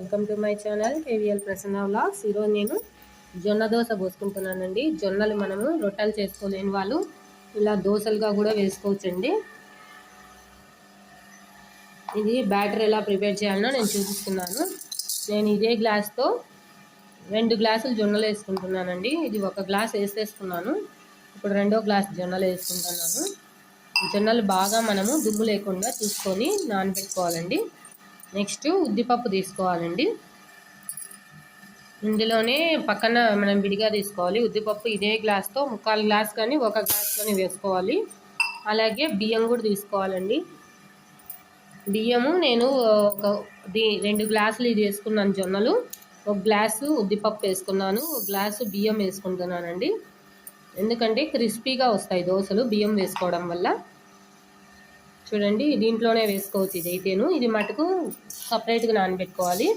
Welcome to my channel KVL Prasanna vlogs ఈరోజు నేను జొన్న దోశ పోసుకుంటున్నానండి. జొన్నలు మనము రొట్టెలు చేసుకోలేని వాళ్ళు ఇలా దోశలుగా కూడా వేసుకోవచ్చండి. ఇది బ్యాటర్ ఎలా ప్రిపేర్ చేయాలనో నేను చూపిస్తున్నాను. నేను ఇదే గ్లాస్తో రెండు గ్లాసులు జొన్నలు వేసుకుంటున్నానండి. ఇది ఒక గ్లాస్ వేసేసుకున్నాను ఇప్పుడు రెండో గ్లాస్ జొన్నలు వేసుకుంటున్నాను. జొన్నలు బాగా మనము దుమ్ము లేకుండా చూసుకొని నానబెట్టుకోవాలండి. నెక్స్ట్ ఉద్దిపప్పు తీసుకోవాలండి. ఇందులోనే పక్కన మనం విడిగా తీసుకోవాలి. ఉద్దిపప్పు ఇదే గ్లాస్తో ముక్కాలు గ్లాస్ కానీ ఒక గ్లాస్తోనే వేసుకోవాలి. అలాగే బియ్యం కూడా తీసుకోవాలండి. బియ్యము నేను ఒక రెండు గ్లాసులు ఇది వేసుకున్నాను జొన్నలు. ఒక గ్లాసు ఉద్దిపప్పు వేసుకున్నాను. ఒక గ్లాసు బియ్యం వేసుకుంటున్నానండి. ఎందుకంటే క్రిస్పీగా వస్తాయి దోశలు బియ్యం వేసుకోవడం వల్ల. చూడండి దీంట్లోనే వేసుకోవచ్చు ఇది అయితేను ఇది మటుకు సపరేట్గా నానబెట్టుకోవాలి.